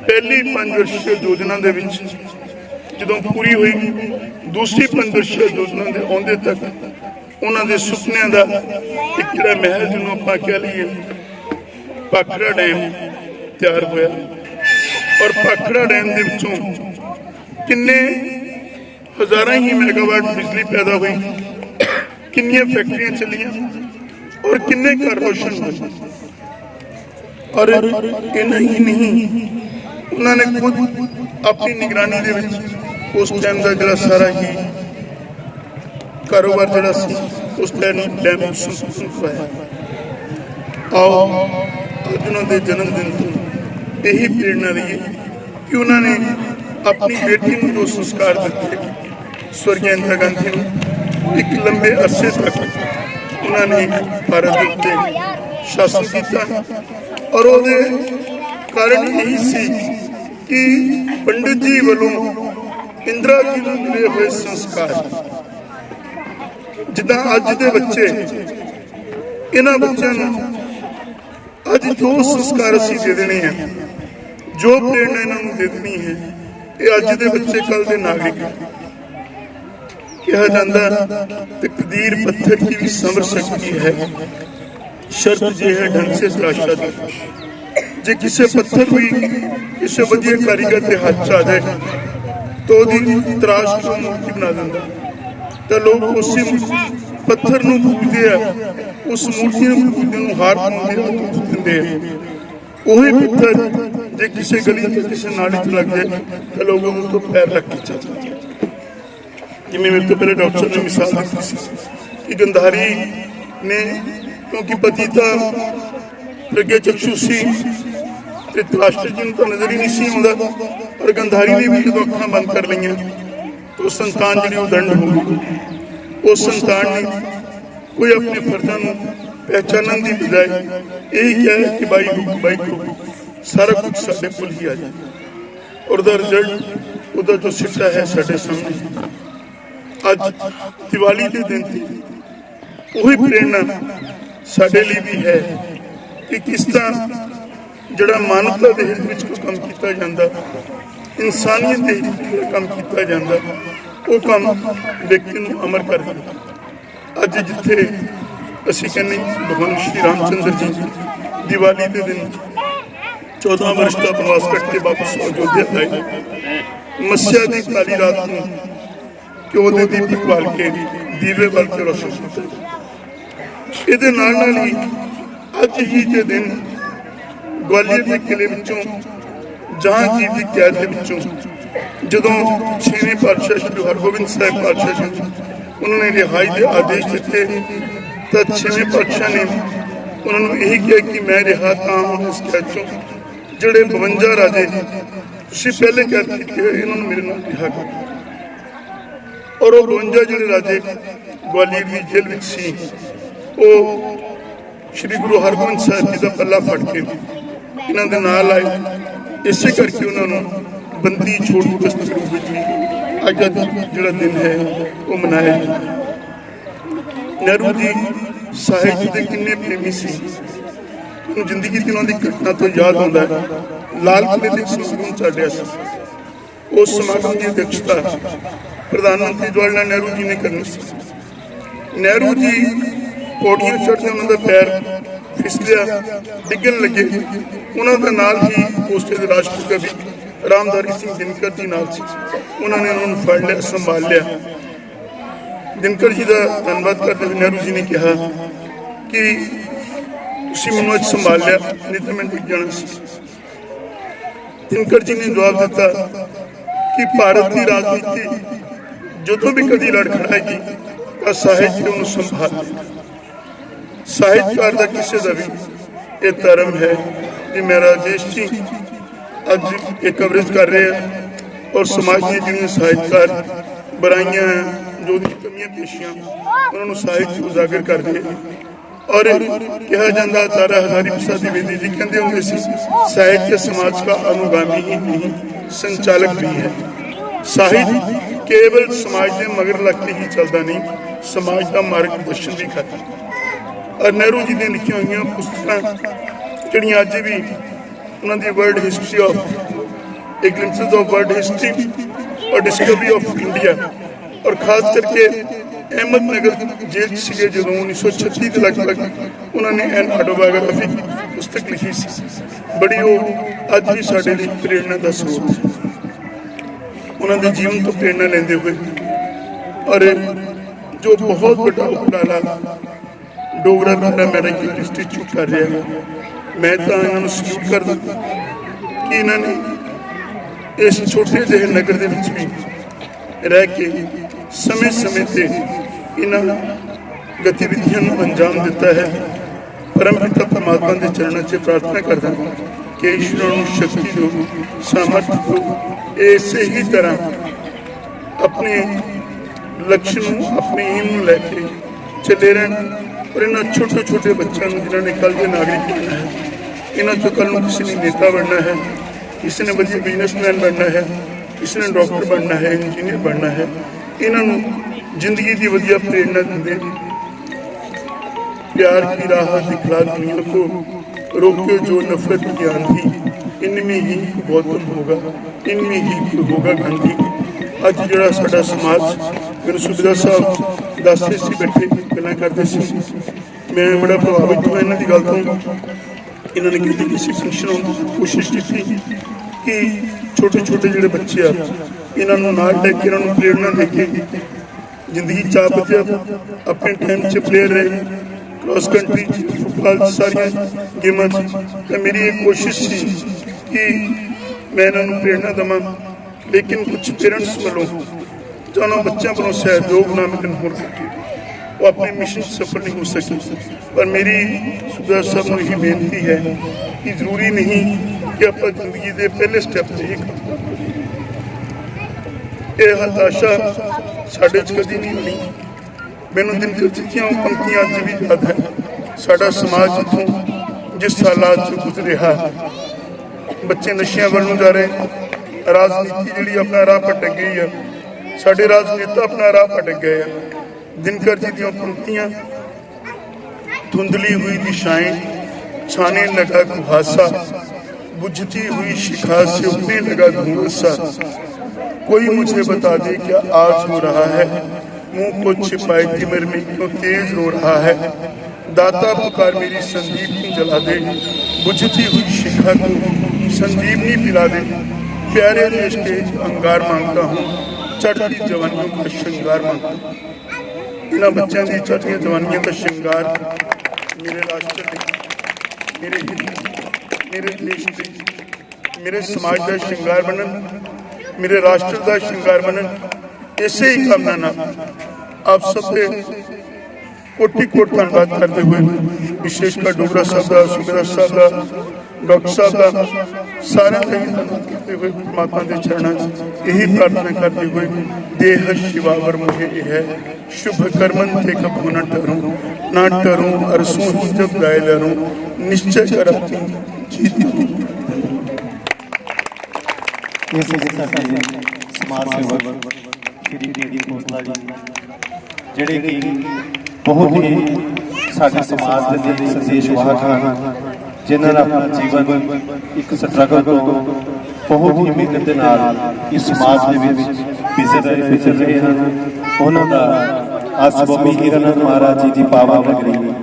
ਪਹਿਲੀ ਪੰਜ ਵਰਸ਼ੀ ਯੋਜਨਾ ਦੇ ਵਿੱਚ ਜਦੋਂ ਪੂਰੀ ਹੋਈ, ਦੂਸਰੀ ਪੰਜ ਵਰਸ਼ੀ ਯੋਜਨਾ ਦੇ ਆਉਂਦੇ ਤੱਕ ਉਹਨਾਂ ਦੇ ਸੁਪਨਿਆਂ ਦਾ ਇੱਕ ਜਿਹੜਾ ਮਹਿਲ ਜਿਹਨੂੰ ਆਪਾਂ ਕਹਿ ਲਈਏ, ਪਾਖੜਾ ਡੈਮ ਤਿਆਰ ਹੋਇਆ। ਔਰ ਭਾਖੜਾ ਡੈਮ ਦੇ ਵਿੱਚੋਂ ਕਿੰਨੇ ਹਜ਼ਾਰਾਂ ਹੀ ਮੈਗਾਵਾਟ ਬਿਜਲੀ ਪੈਦਾ ਹੋਈ, ਕਿੰਨੀਆਂ ਫੈਕਟਰੀਆਂ ਚੱਲੀਆਂ ਔਰ ਕਿੰਨੇ ਘਰ ਰੋਸ਼ਨ ਹੋਏ। ਔਰ ਇੰਨਾ ਹੀ ਨਹੀਂ। ਉਹਨਾਂ ਨੇ ਖੁਦ ਆਪਣੀ ਨਿਗਰਾਨੀ ਦੇ ਵਿੱਚ ਉਸ ਟਾਈਮ ਦਾ ਜਿਹੜਾ ਸਾਰਾ ਹੀ ਕਾਰੋਬਾਰ ਜਿਹੜਾ ਸੀ, ਉਸ ਟਾਈਮ ਡੈਮ ਨੂੰ ਆਓ, ਅੱਜ ਉਹਨਾਂ ਦੇ ਜਨਮ ਦਿਨ ਤੋਂ ਇਹੀ ਪ੍ਰੇਰਣਾ ਲਈਏ ਕਿ ਉਹਨਾਂ ਨੇ ਆਪਣੀ ਬੇਟੀ ਨੂੰ ਜੋ ਸੰਸਕਾਰ ਦਿੱਤੇ ਸਵਰਗੀ ਇੰਦਰਾ ਗਾਂਧੀ ਨੂੰ, ਇੱਕ ਲੰਬੇ ਅਰਸੇ ਤੱਕ ਉਹਨਾਂ ਨੇ ਭਾਰਤ ਦੇ ਉੱਤੇ ਸ਼ਾਸਨ ਕੀਤਾ ਔਰ ਉਹਦੇ ਕਾਰਨ ਇਹੀ ਸੀ ਕਿ ਪੰਡਿਤ ਜੀ ਵੱਲੋਂ ਇੰਦਰਾ ਜੀ ਨੂੰ ਮਿਲੇ ਹੋਏ ਸੰਸਕਾਰ। ਜਿੱਦਾਂ ਅੱਜ ਦੇ ਬੱਚੇ, ਇਹਨਾਂ ਬੱਚਿਆਂ ਨੂੰ ਅੱਜ ਜੋ ਸੰਸਕਾਰ ਅਸੀਂ ਦੇ ਦੇਣੇ ਆ, ਜੋ ਪ੍ਰੇਰਣਾ ਇਹਨਾਂ ਨੂੰ ਦੇ ਦੇਣੀ ਹੈ, ਇਹ ਅੱਜ ਦੇ ਬੱਚੇ ਕੱਲ ਦੇ ਨਾਗਰਿਕ ਹਨ। ਕਿਹਾ ਜਾਂਦਾ ਤਕਦੀਰ ਪੱਥਰ ਕੀ ਵੀ ਸਮਰ ਸਕਤੀ ਹੈ। ਸ਼ਰਤ ਜੇ ਹੈ ਢੰਗ ਸੇ ਤਰਾਸ਼ਾ ਦੀ। ਜੇ ਕਿਸੇ ਪੱਥਰ ਵੀ ਕਿਸੇ ਵਧੀਆ ਕਾਰੀਗਰ ਦੇ ਹੱਥ 'ਚ ਆ ਜਾਏ, ਤਾਂ ਉਹਦੀ ਤਰਾਸ਼ ਨੂੰ ਮੂਰਤੀ ਬਣਾ ਦਿੰਦਾ। ਤਾਂ ਲੋਕ ਉਸੇ ਪੱਥਰ ਨੂੰ ਪੂਜਦੇ ਆ, ਉਸ ਮੂਰਤੀ ਨੂੰ ਪੂਜਦੇ ਨੂੰ ਹਾਰ ਪਾਉਂਦੇ ਆ ਦੁੱਖ ਦਿੰਦੇ ਆ। ਉਹੀ ਪੱਥਰ ਜੇ ਕਿਸੇ ਗਲੀ 'ਚ ਕਿਸੇ ਨਾਲੀ 'ਚ ਲੱਗ ਜਾਏ, ਤਾਂ ਲੋਕ ਉਹਨੂੰ ਤੋਂ ਪੈਰ ਰੱਖ ਕੇ ਚੱਲਦੇ ਆ। ਜਿਵੇਂ ਮੇਰੇ ਤੋਂ ਪਹਿਲੇ ਡਾਕਟਰ ਨੇ ਮਿਸਾਲ ਦਿੱਤੀ ਸੀ ਕਿ ਗੰਧਾਰੀ ਨੇ, ਕਿਉਂਕਿ ਪਤੀ ਤਾਂ ਪ੍ਰਗੇ ਚਕਸ਼ੂ ਸੀ ਤੇ ਤਲਾਸ਼ਟ ਜੀ ਨੂੰ ਤਾਂ ਨਜ਼ਰ ਹੀ ਨਹੀਂ ਸੀ ਆਉਂਦਾ, ਪਰ ਗੰਧਾਰੀ ਨੇ ਵੀ ਜਦੋਂ ਅੱਖਾਂ ਬੰਦ ਕਰ ਲਈਆਂ, ਤਾਂ ਉਹ ਸੰਤਾਨ ਜਿਹੜੀ ਉਹ ਦੰਡ ਹੋ ਗਈ। ਉਹ ਸੰਤਾਨ ਨੇ ਕੋਈ ਆਪਣੇ ਫਰਜ਼ਾਂ ਨੂੰ ਪਹਿਚਾਨਣ ਦੀ ਬਜਾਏ ਇਹ ਕਿਹਾ ਹੈ ਕਿ ਬਾਈ ਰੁਕ ਬਾਈ ਰੁਕ। ਸਾਰਾ ਕੁਝ ਸਾਡੇ ਕੋਲ ਹੀ ਆ ਜਾਏ। ਔਰ ਦਾ ਰਿਜ਼ਲਟ ਉਹਦਾ ਜੋ ਸਿੱਟਾ ਹੈ ਸਾਡੇ ਸਾਹਮਣੇ। ਅੱਜ ਦੀਵਾਲੀ ਦੇ ਦਿਨ ਤੇ ਉਹੀ ਪ੍ਰੇਰਣਾ ਸਾਡੇ ਲਈ ਵੀ ਹੈ ਕਿ ਕਿਸ ਤਰ੍ਹਾਂ ਜਿਹੜਾ ਮਾਨਵਤਾ ਦੇ ਹਿੱਤ ਵਿੱਚ ਕੋਈ ਕੰਮ ਕੀਤਾ ਜਾਂਦਾ, ਇਨਸਾਨੀਅਤ ਦੇ ਹਿੱਤ ਵਿੱਚ ਕੰਮ ਕੀਤਾ ਜਾਂਦਾ ਉਹ ਕੰਮ ਵਿਅਕਤੀ ਨੂੰ ਅਮਰ ਕਰ ਅੱਜ ਜਿੱਥੇ ਅਸੀਂ ਕਹਿੰਦੇ ਭਗਵਾਨ ਸ਼੍ਰੀ ਰਾਮਚੰਦਰ ਜੀ ਦੀਵਾਲੀ ਦੇ ਦਿਨ 14 ਵਰਸ਼ ਦਾ ਬਨਵਾਸ ਕੱਟ ਕੇ ਵਾਪਸ ਅਯੋਧਿਆ ਆਏ। ਮੱਸਿਆ ਦੀ ਕਾਲੀ ਰਾਤ ਨੂੰ ਘਿਓ ਦੇ ਦੀਪਕ ਬਾਲ ਕੇ ਦੀਵੇ ਬਾਲ ਕੇ ਰੋਸ਼ਨ ਇਹਦੇ ਨਾਲ ਨਾਲ ਹੀ ਅੱਜ ਹੀ ਦੇ ਦਿਨ ਗਵਾਲੀਅਰ ਦੇ ਕਿਲੇ ਵਿੱਚੋਂ, ਜਹਾਂਗੀਰ ਦੀ ਕੈਦ ਦੇ ਵਿੱਚੋਂ ਜਦੋਂ ਛੇਵੇਂ ਪਾਤਸ਼ਾਹ ਸ਼੍ਰੀ ਹਰਗੋਬਿੰਦ ਸਾਹਿਬ ਪਾਤਸ਼ਾਹ ਜੀ, ਉਹਨਾਂ ਨੇ ਰਿਹਾਈ ਦੇ ਆਦੇਸ਼ ਦਿੱਤੇ, ਤਾਂ ਛੇਵੇਂ ਪਾਤਸ਼ਾਹ ਨੇ ਉਹਨਾਂ ਨੂੰ ਇਹ ਕਿਹਾ ਕਿ ਮੈਂ ਰਿਹਾ ਤਾਂ ਹਾਂ ਇਸ ਜਿਹੜੇ 52 ਰਾਜੇ ਤੁਸੀਂ ਪਹਿਲੇ ਕੈਦ ਕੀਤੇ ਹੋਏ ਇਹਨਾਂ ਨੂੰ ਮੇਰੇ ਨਾਲ ਰਿਹਾ ਕਰੋ। ਔਰ ਉਹ 52 ਜਿਹੜੇ ਰਾਜੇ ਗਵਾਲੀਅਰ ਦੀ ਜੇਲ੍ਹ ਵਿੱਚ ਸੀ, ਉਹ ਸ੍ਰੀ ਗੁਰੂ ਹਰਗੋਬਿੰਦ ਸਾਹਿਬ ਜੀ ਦਾ ਪੱਲਾ ਫੜ ਕੇ ਇਹਨਾਂ ਦੇ ਨਾਲ ਆਏ। ਇਸੇ ਕਰਕੇ ਉਹਨਾਂ ਨੂੰ ਬੰਦੀ ਛੋੜ ਦਿਵਸ ਦੇ ਵਿੱਚ ਵੀ ਅੱਜ ਦਾ ਜਿਹੜਾ ਦਿਨ ਹੈ, ਉਹ ਮਨਾਇਆ ਨਹਿਰੂ ਜੀ ਸਾਹਿਬ ਦੇ ਕਿੰਨੇ ਪ੍ਰੇਮੀ ਸੀ। ਉਹਨੂੰ ਜ਼ਿੰਦਗੀ ਦੀ ਉਹਨਾਂ ਦੀ ਘਟਨਾ ਤੋਂ ਯਾਦ ਆਉਂਦਾ ਹੈ। ਲਾਲ ਕਿਲੇ ਦੇ ਸਮਾਗਮ ਚੱਲਿਆ ਸੀ। ਉਸ ਸਮਾਗਮ ਦੀ ਅਧਿਕਸ਼ਤਾ ਪ੍ਰਧਾਨ ਮੰਤਰੀ ਜਵਾਹਰ ਲਾਲ ਨਹਿਰੂ ਜੀ ਨੇ ਕਰਨੀ ਸੀ। ਨਹਿਰੂ ਜੀ ਪੌੜੀਆਂ ਚੜ੍ਹਦੇ ਉਹਨਾਂ ਦਾ ਪੈਰ ਫਿਸਲਿਆ, ਡਿੱਗਣ ਲੱਗੇ। ਉਹਨਾਂ ਦਾ ਨਾਲ ਹੀ ਉਸ ਦੇ ਰਾਸ਼ਟਰ ਰਾਮਦਾਰੀ ਸਿੰਘ ਦਿਨਕਰ ਜੀ ਨਾਲ ਸੀ। ਉਹਨਾਂ ਨੇ ਉਹਨਾਂ ਨੂੰ ਫੜ ਲਿਆ ਸੰਭਾਲ ਲਿਆ। ਦਿਨਕਰ ਜੀ ਦਾ ਧੰਨਵਾਦ ਕਰਦੇ ਹੋਏ ਨਹਿਰੂ ਜੀ ਨੇ ਕਿਹਾ ਕਿ ਤੁਸੀਂ ਮੈਨੂੰ ਅੱਜ ਸੰਭਾਲ ਲਿਆ, ਨਹੀਂ ਤਾਂ ਮੈਂ ਡਿੱਗ ਜਾਣਾ ਸੀ। ਦਿਨਕਰ ਜੀ ਨੇ ਜਵਾਬ ਦਿੱਤਾ ਕਿ ਭਾਰਤ ਦੀ ਰਾਜਨੀਤੀ ਜਦੋਂ ਵੀ ਕਦੀ ਲੜ ਖੜਾਏਗੀ, ਤਾਂ ਸਾਹਿਤ ਨੂੰ ਸੰਭਾਲ। ਸਾਹਿਤਕਾਰ ਦਾ ਕਿਸੇ ਦਾ ਵੀ ਇਹ ਧਰਮ ਹੈ ਕਿ ਮੇਰਾ ਦੇਸ਼ ਜੀ ਅੱਜ ਇਹ ਕਵਰੇਜ ਕਰ ਰਹੇ ਆ ਔਰ ਸਮਾਜ ਦੀ ਜਿਹੜੀਆਂ ਸਾਹਿਤਕਾਰ ਬੁਰਾਈਆਂ ਜੋ ਦੀ ਕਮੀਆਂ ਪੇਸ਼ੀਆਂ, ਉਹਨਾਂ ਨੂੰ ਸਾਹਿਤ 'ਚ ਉਜਾਗਰ ਕਰਦੇ ਔਰ ਕਿਹਾ ਜਾਂਦਾ, ਸਾਰਾ ਹਜ਼ਾਰੀ ਪ੍ਰਸਾਦ ਦੀ ਜੀ ਕਹਿੰਦੇ ਹੁੰਦੇ ਸੀ, ਸਾਹਿਤ ਤੇ ਸਮਾਜ ਦਾ ਅਨੁਗਾਮੀ ਹੀ ਨਹੀਂ, ਸੰਚਾਲਕ ਵੀ ਹੈ। ਸਾਹਿਤ ਕੇਵਲ ਸਮਾਜ ਦੇ ਮਗਰ ਲੱਗ ਕੇ ਹੀ ਚੱਲਦਾ ਨਹੀਂ, ਸਮਾਜ ਦਾ ਮਾਰਗ ਦਰਸ਼ਨ ਵੀ ਕਰਦਾ। ਔਰ ਨਹਿਰੂ ਜੀ ਦੀਆਂ ਲਿਖੀਆਂ ਹੋਈਆਂ ਪੁਸਤਕਾਂ, ਜਿਹੜੀਆਂ ਅੱਜ ਵੀ ਉਹਨਾਂ ਦੀ ਵਰਲਡ ਹਿਸਟਰੀ ਆਫ ਇੱਕ ਗਲਿੰਪਸਸ ਆਫ ਵਰਲਡ ਹਿਸਟਰੀ ਔਰ ਡਿਸਕਵਰੀ ਆਫ ਇੰਡੀਆ ਔਰ ਖਾਸ ਕਰਕੇ ਅਹਿਮਦ ਨਗਰ ਜੇਲ੍ਹ 'ਚ ਸੀਗੇ ਜਦੋਂ 1936 ਦੇ ਲਗਭਗ ਉਹਨਾਂ ਨੇ ਐਨ ਆਟੋਬਾਇਓਗ੍ਰਾਫੀ ਪੁਸਤਕ ਲਿਖੀ ਸੀ ਬੜੀ ਉਹ ਅੱਜ ਵੀ ਸਾਡੇ ਲਈ ਪ੍ਰੇਰਣਾ ਦਾ ਸਰੋਤ ਹੈ ਉਹਨਾਂ ਦੇ ਜੀਵਨ ਤੋਂ ਪ੍ਰੇਰਣਾ ਲੈਂਦੇ ਹੋਏ ਔਰ ਜੋ ਬਹੁਤ ਵੱਡਾ ਉਪਰਾਲਾ ਡੋਗਰਾ ਦੁਆਰਾ ਮੈਡੀਕਲ ਇੰਸਟੀਚਿਊਟ ਕਰ ਰਿਹਾ ਹੈ ਮੈਂ ਤਾਂ ਇਹਨਾਂ ਨੂੰ ਸਲੂਟ ਕਰਦਾ ਕਿ ਇਹਨਾਂ ਨੇ ਇਸ ਛੋਟੇ ਜਿਹੇ ਨਗਰ ਦੇ ਵਿੱਚ ਵੀ ਰਹਿ ਕੇ ਸਮੇਂ-ਸਮੇਂ ਤੇ ਇਹਨਾਂ ਗਤੀਵਿਧੀਆਂ ਨੂੰ ਅੰਜਾਮ ਦਿੱਤਾ ਹੈ। ਪਰਮਪਿਤਾ ਪਰਮਾਤਮਾ ਦੇ ਚਰਨਾਂ 'ਚ ਪ੍ਰਾਰਥਨਾ ਕਰਦਾ ਕਿ ਈਸ਼ਵਰ ਨੂੰ ਸ਼ਕਤੀ ਦਿਓ, ਸਮਰਥ ਦਿਓ। ਇਸੇ ਹੀ ਤਰ੍ਹਾਂ ਆਪਣੇ ਲਕਸ਼ ਨੂੰ, ਆਪਣੀ ਏਮ ਨੂੰ ਲੈ ਕੇ ਚੱਲੇ ਰਹਿਣ। ਔਰ ਇਹਨਾਂ ਛੋਟੇ ਛੋਟੇ ਬੱਚਿਆਂ ਨੂੰ ਜਿਨ੍ਹਾਂ ਨੇ ਕੱਲ੍ਹ ਦੇ ਨਾਗਰਿਕ ਬਣਨਾ ਹੈ ਇਹਨਾਂ ਚੋਂ ਕੱਲ੍ਹ ਨੂੰ ਕਿਸੇ ਨੇ ਨੇਤਾ ਬਣਨਾ ਹੈ ਕਿਸੇ ਨੇ ਵਧੀਆ ਬਿਜ਼ਨਸਮੈਨ ਬਣਨਾ ਹੈ ਕਿਸੇ ਨੇ ਡਾਕਟਰ ਬਣਨਾ ਹੈ ਇੰਜੀਨੀਅਰ ਬਣਨਾ ਹੈ ਇਹਨਾਂ ਨੂੰ ਜ਼ਿੰਦਗੀ ਦੀ ਵਧੀਆ ਪ੍ਰੇਰਣਾ ਦਿੰਦੇ प्यार की राह दिखला दुनिया को रोके जो नफरत की आंधी इनमें ही गौतम होगा इनमें ही होगा गांधी ਅੱਜ ਜਿਹੜਾ ਸਾਡਾ ਸਮਾਜ ਮੈਨੂੰ ਸੁਬਿਦਾ ਸਾਹਿਬ ਦੱਸਦੇ ਸੀ ਬੈਠੇ ਗੱਲਾਂ ਕਰਦੇ ਸੀ ਮੈਂ ਬੜਾ ਪ੍ਰਭਾਵਿਤ ਹੋਇਆ ਇਹਨਾਂ ਦੀ ਗੱਲ ਤੋਂ ਇਹਨਾਂ ਨੇ ਕੀਤੀ ਕਿਸੇ ਫੰਕਸ਼ਨ ਹੋਣ ਦੀ ਕੋਸ਼ਿਸ਼ ਕੀਤੀ ਕਿ ਛੋਟੇ ਛੋਟੇ ਜਿਹੜੇ ਬੱਚੇ ਆ, ਇਹਨਾਂ ਨੂੰ ਨਾਲ ਲੈ ਕੇ, ਇਹਨਾਂ ਨੂੰ ਪ੍ਰੇਰਣਾ ਦੇ ਕੇ ਜ਼ਿੰਦਗੀ ਚ ਆਪ ਚ ਆਪਣੇ ਟਾਈਮ ਚ ਪਲੇਅਰ ਰਹੇ ਕ੍ਰਾਸ ਕੰਟਰੀ ਚ ਫੁੱਟਬਾਲ ਸਾਰੀਆਂ ਗੇਮਾਂ ਚ। ਤਾਂ ਮੇਰੀ ਇਹ ਕੋਸ਼ਿਸ਼ ਸੀ ਕਿ ਮੈਂ ਇਹਨਾਂ ਨੂੰ ਪ੍ਰੇਰਣਾ ਦੇਵਾਂ। ਲੇਕਿਨ ਕੁਝ ਪੇਰੈਂਟਸ ਵੱਲੋਂ ਜਾਂ ਉਹਨਾਂ ਬੱਚਿਆਂ ਵੱਲੋਂ ਸਹਿਯੋਗ ਨਾ ਮਿਲਣ ਹੋਣ ਕਰਕੇ ਉਹ ਆਪਣੇ ਮਿਸ਼ਨ 'ਚ ਸਫਲ ਨਹੀਂ ਹੋ ਸਕੀ। ਪਰ ਮੇਰੀ ਸੁਬਾ ਸਾਹਿਬ ਨੂੰ ਇਹ ਬੇਨਤੀ ਹੈ ਕਿ ਜ਼ਰੂਰੀ ਨਹੀਂ ਕਿ ਆਪਾਂ ਜ਼ਿੰਦਗੀ ਦੇ ਪਹਿਲੇ ਸਟੈਪ ਤੇ ਹੀ ਕੰਮ ਇਹ ਹਤਾਸ਼ਾ ਸਾਡੇ 'ਚ ਕਦੀ ਨਹੀਂ ਹੋਣੀ ਮੈਨੂੰ ਦਿਨ ਚਿੱਠੀਆਂ ਪੰਕਤੀਆਂ ਅੱਜ ਵੀ ਯਾਦ ਹੈ। ਸਾਡਾ ਸਮਾਜ ਇੱਥੋਂ ਜਿਸ ਹਾਲਾਤ ਚ ਗੁਜ਼ਰਿਆ ਬੱਚੇ ਨਸ਼ਿਆਂ ਵੱਲ ਨੂੰ ਜਾ ਰਹੇ ਰਾਜਨੀਤੀ ਜਿਹੜੀ ਆਪਣਾ ਰਾਹ ਭਟਕ ਗਈ ਆ ਸਾਡੇ ਰਾਜਨੇਤਾ ਆਪਣਾ ਰਾਹ ਭਟਕ ਗਏ ਆ ਦਿਨਕਰ ਜੀ ਦੀਆਂ ਪੰਕਤੀਆਂ धुंधली हुई दिशाएं छाने लगा कुहासा बुझती हुई शिखा से उठने लगा धुआंसा कोई मुझे बता दे क्या आज हो रहा है मुंह को छिपाए तिमिर में क्यों तेज रो रहा है दाता पुकार मेरी संदीप को जला दे बुझती हुई शिखा को संदीपनी पिला दे प्यारे देश के अंगार मांगता हूँ चढ़ती जवानियों का श्रृंगार मांगता हूँ ਇਹਨਾਂ ਬੱਚਿਆਂ ਦੀ ਚੜ੍ਹਦੀਆਂ ਜਵਾਨੀਆਂ ਦਾ ਸ਼ਿੰਗਾਰ ਮੇਰੇ ਰਾਸ਼ਟਰ ਲਈ ਮੇਰੇ ਮੇਰੇ ਦੇਸ਼ ਦੇ, ਮੇਰੇ ਸਮਾਜ ਦਾ ਸ਼ਿੰਗਾਰ ਬਣਨ, ਮੇਰੇ ਰਾਸ਼ਟਰ ਦਾ ਸ਼ਿੰਗਾਰ ਬਣਨ, ਇਸੇ ਹੀ ਕਾਮਨਾ ਨਾਲ ਆਪ ਸਭ ਦੇ ਕੋਟੀ ਕੋਟ ਧੰਨਵਾਦ ਕਰਦੇ ਹੋਏ ਵਿਸ਼ੇਸ਼ ਕਰ ਡੋਗਰਾ ਸਾਹਿਬ ਦਾ ਸੁਬੇਦਾਰ ਸਾਹਿਬ ਦਾ, ਡਾਕਟਰ ਸਾਹਿਬ ਦਾ, ਸਾਰਿਆਂ ਦਾ ਧੰਨਵਾਦ ਕਰਦੇ ਹੋਏ ਮਾਤਾ ਦੇ ਚਰਨਾਂ 'ਚ ਇਹੀ ਪ੍ਰਾਰਥਨਾ ਕਰਦੇ ਹੋਏ ਦੇਹ ਸ਼ਿਵਾਵਰ ਮੁਝੇ ਇਹ ਹੈ। ਸ਼ੁਭ ਕਰਮਨ ਤੇ ਕਬੂ ਟਰੂ, ਨਾ ਟਰੂ ਅਰਸੂ ਜਬ ਗਾਇ ਲਰੂ, ਨਿਸ਼ਚੈ ਕਰਤੀ ਜੀਤੀ ਜਿਹੜੇ ਕਿ ਬਹੁਤ ਹੀ ਸਾਡੇ ਸਮਾਜ ਦੇ ਲਈ ਸੰਦੇਸ਼ ਵਾਹਕ ਹਨ, ਜਿਨ੍ਹਾਂ ਨੇ ਆਪਣਾ ਜੀਵਨ ਇੱਕ ਸਟਰਗਲ ਤੋਂ ਬਹੁਤ ਹੀ ਮਿਹਨਤ ਦੇ ਨਾਲ ਇਸ ਸਮਾਜ ਦੇ ਵਿੱਚ ਵਿਜ਼ਰ ਰਹੇ ਵਿਚਰ ਰਹੇ ਹਨ। ਉਹਨਾਂ ਦਾ ਅੱਜ ਸਵਾਮੀ ਹੀਰਾਨੰਦ ਮਹਾਰਾਜ ਜੀ ਦੀ ਪਾਵਨ ਨਗਰੀ,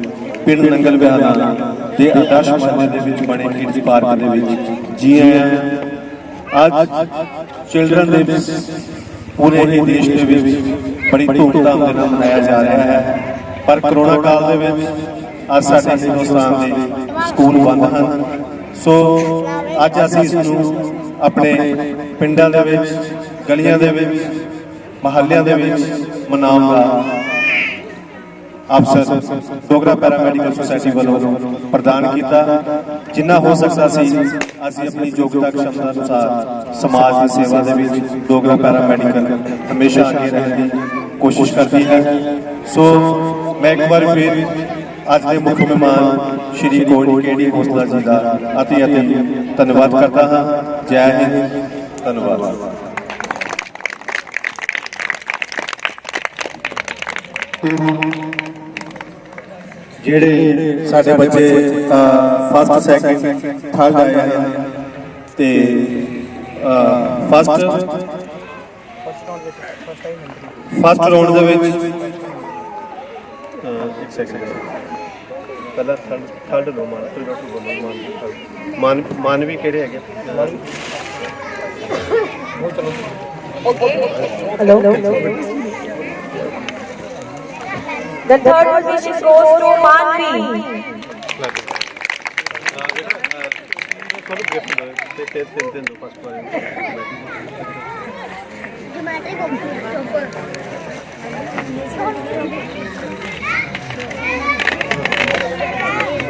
ਪਿੰਡ ਨੰਗਲ ਵਿਹਾਰਾਂ ਦੇ ਆਦਰਸ਼ ਮਹੱਲੇ ਦੇ ਵਿੱਚ ਬਣੇ ਕਿਡਜ਼ ਪਾਰਕ ਦੇ ਵਿੱਚ ਜੀ ਆਇਆਂ ਅੱਜ ਚਿਲਡਰਨ ਦੇ ਵਿੱਚ ਪੂਰੇ ਹੀ ਦੇਸ਼ ਦੇ ਵਿੱਚ ਬੜੀ ਧੂਮਧਾਮ ਦੇ ਨਾਲ ਮਨਾਇਆ ਜਾ ਰਿਹਾ ਹੈ। ਪਰ ਕਰੋਨਾ ਕਾਲ ਦੇ ਵਿੱਚ ਅੱਜ ਸਾਡੇ ਹਿੰਦੁਸਤਾਨ ਦੇ ਸਕੂਲ ਬੰਦ ਹਨ। ਸੋ ਅੱਜ ਅਸੀਂ ਇਸ ਨੂੰ ਆਪਣੇ ਪਿੰਡਾਂ ਦੇ ਵਿੱਚ ਗਲੀਆਂ ਦੇ ਵਿੱਚ ਮਹੱਲਿਆਂ ਦੇ ਵਿੱਚ ਮਨਾਉਣ ਦਾ ਅਫਸਰ ਡੋਗਰਾ ਪੈਰਾਮੈਡੀਕਲ ਸੁਸਾਇਟੀ ਵੱਲੋਂ ਪ੍ਰਦਾਨ ਕੀਤਾ ਜਿੰਨਾ ਹੋ ਸਕਦਾ ਸੀ ਅਸੀਂ ਆਪਣੀ ਯੋਗਤਾ ਖਮਤਾ ਅਨੁਸਾਰ ਸਮਾਜ ਦੀ ਸੇਵਾ ਦੇ ਵਿੱਚ ਡੋਗਰਾ ਪੈਰਾਮੈਡੀਕਲ ਹਮੇਸ਼ਾ ਅੱਗੇ ਰਹਿਣ ਦੀ ਕੋਸ਼ਿਸ਼ ਕਰਦੀ ਹੈ। ਸੋ ਮੈਂ ਇੱਕ ਵਾਰ ਫਿਰ ਅੱਜ ਦੇ ਮੁੱਖ ਮਹਿਮਾਨ ਸ਼੍ਰੀ ਕੋੜੀ ਕੇਡੀ ਖੋਸਲਾ ਜੀ ਦਾ ਅਤੀ ਅਤੀ ਧੰਨਵਾਦ ਕਰਦਾ ਹਾਂ। ਜੈ ਹਿੰਦ। ਧੰਨਵਾਦ। ਜਿਹੜੇ ਸਾਡੇ ਬੱਚੇ ਫਸਟ ਸੈਕਿੰਡ ਥਰਡ ਆਏ ਹਨ ਤੇ ਫਸਟ ਫਸਟ ਰਾਉਂਡ ਦੇ ਵਿੱਚ ਇੱਕ ਸੈਕਿੰਡ ਪਹਿਲਾਂ ਥਰਡ ਥਰਡ ਲੋ ਮਾਨ ਤੁਸੀਂ ਡਾਕਟਰ ਬੋਲੋ ਮਾਨ ਮਾਨ ਮਾਨਵੀ ਕਿਹੜੇ ਹੈਗੇ? The third position goes to Manvi. Tomato Thank you.